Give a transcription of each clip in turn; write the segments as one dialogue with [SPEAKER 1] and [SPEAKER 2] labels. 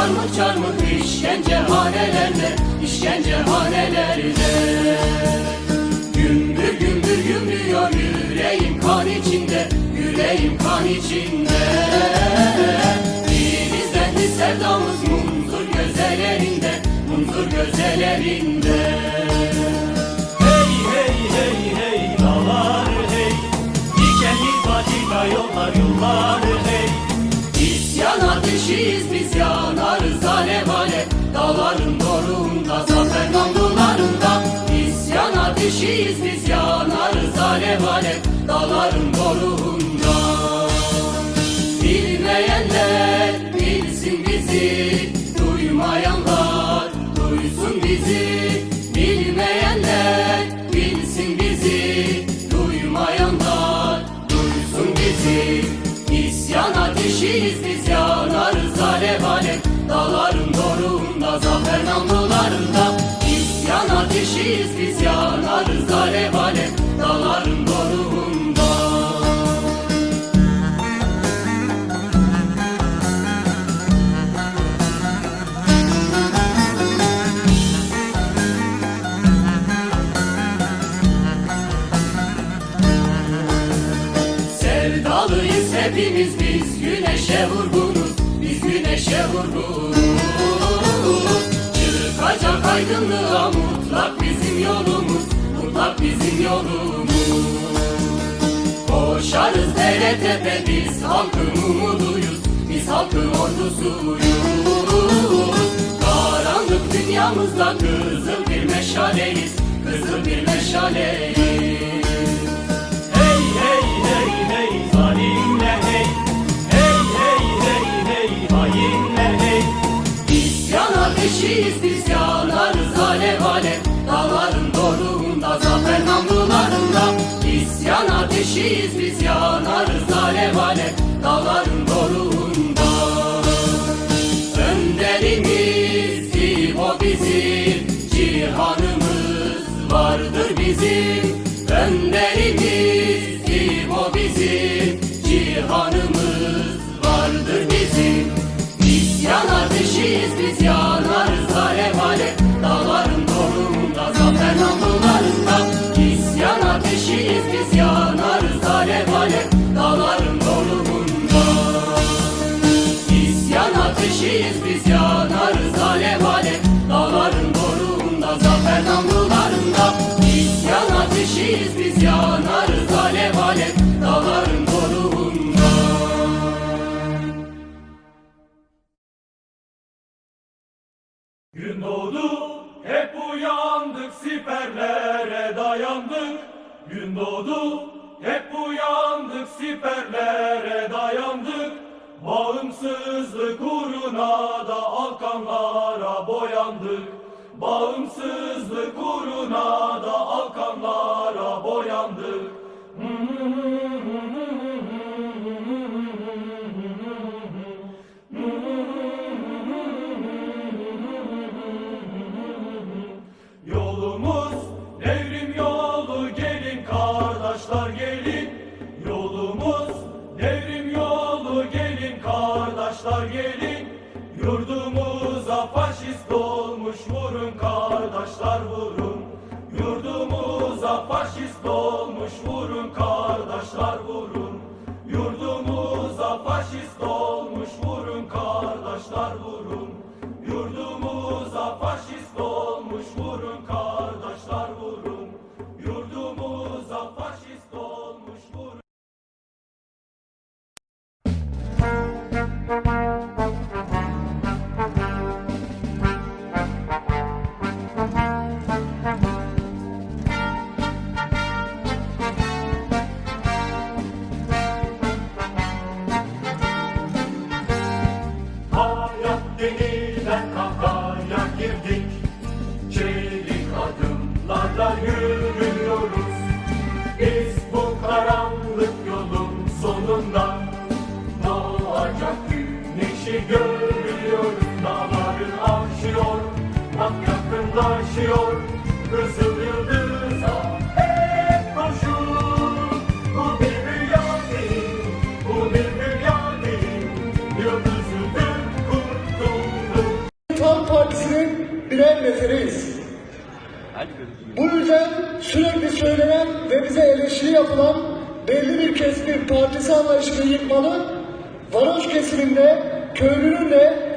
[SPEAKER 1] çarmık çarmık işkence hanelerde işkence hanelerde Gümbür gümbür gümrüyor yüreğim kan içinde yüreğim kan içinde. Denizden sevdamız munzur gözelerinde munzur gözelerinde.
[SPEAKER 2] Hey hey hey hey dağlar hey. Dikenli patika yollar yollar
[SPEAKER 1] Dağların doruğunda zafer namlularında İsyan ateşiyiz biz yanarız alev alev. Dağların doruğunda hepimiz biz güneşe vurgunuz Biz güneşe vurgunuz. Çıkacak aydınlığa mutlak bizim yolumuz Mutlak bizim yolumuz. Koşarız dere tepe biz halkın umuduyuz Biz halkın ordusuyuz. Karanlık dünyamızda kızıl bir meşaleyiz Kızıl bir meşaleyiz vardır bizim Önderimiz İbo bizim Cihanımız vardır bizim İsyan ateşiyiz biz yanarız alev alev Dağların biz
[SPEAKER 2] hep uyandık siperlere dayandık. Gün hep uyandık siperlere dayandık. Bağımsızlık uğruna da alkanlara boyandık Bağımsızlık uğruna da alkanlara boyandık Yolumuz devrim yolu gelin kardeşler gelin sonunda Doğacak güneşi görüyoruz Dağların aşıyor, bak yakınlaşıyor. Kızıl
[SPEAKER 3] varoş kesiminde, köylünün de,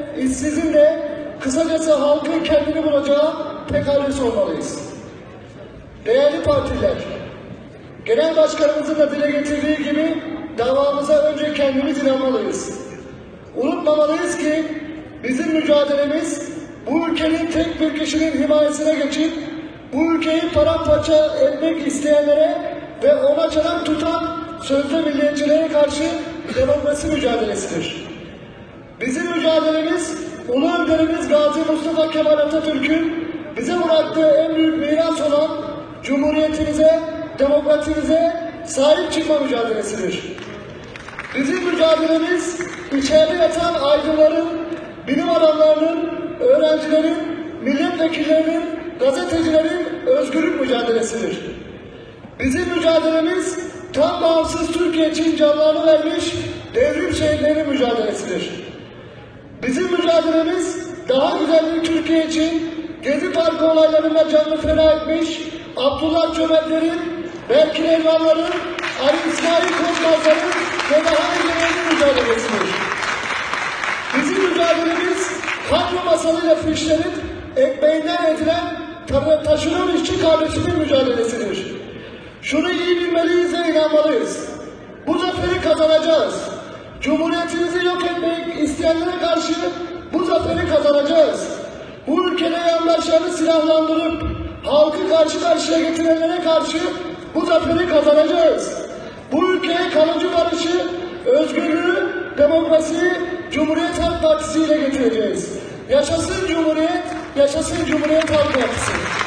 [SPEAKER 3] kısacası halkın kendini bulacağı pekales olmalıyız. Değerli partiler, Genel Başkanımızın da dile getirdiği gibi davamıza önce kendimiz inanmalıyız. Unutmamalıyız ki bizim mücadelemiz bu ülkenin tek bir kişinin himayesine geçip bu ülkeyi paramparça etmek isteyenlere ve ona çanak tutan sözde milliyetçilere karşı demokrasi mücadelesidir. Bizim mücadelemiz Ulu Önderimiz Gazi Mustafa Kemal Atatürk'ün bize bıraktığı en büyük miras olan Cumhuriyetimize, demokrasimize sahip çıkma mücadelesidir. Bizim mücadelemiz içeride yatan aydınların, bilim adamlarının, öğrencilerin, milletvekillerinin, gazetecilerin özgürlük mücadelesidir. Bizim mücadelemiz tam bağımsız Türkiye için canlarını vermiş devrim şehitlerinin mücadelesidir. Bizim mücadelemiz daha güzel bir Türkiye için Gezi Parkı olaylarında canını feda etmiş Abdullah Cömertlerin, Berkin Elvanların, Ali İsmail Korkmazların ve daha ilerinin mücadelesidir. Bizim mücadelemiz kadro masalıyla fişlenip ekmeğinden edilen ta- taşeron işçi kardeşinin mücadelesidir. Şunu iyi bilmeliyiz ve inanmalıyız. Bu zaferi kazanacağız. Cumhuriyetimizi yok etmek isteyenlere karşı bu zaferi kazanacağız. Bu ülkede yandaşlarını silahlandırıp halkı karşı karşıya getirenlere karşı bu zaferi kazanacağız. Bu ülkeye kalıcı barışı, özgürlüğü, demokrasiyi Cumhuriyet Halk Partisi ile getireceğiz. Yaşasın Cumhuriyet, yaşasın Cumhuriyet Halk Partisi.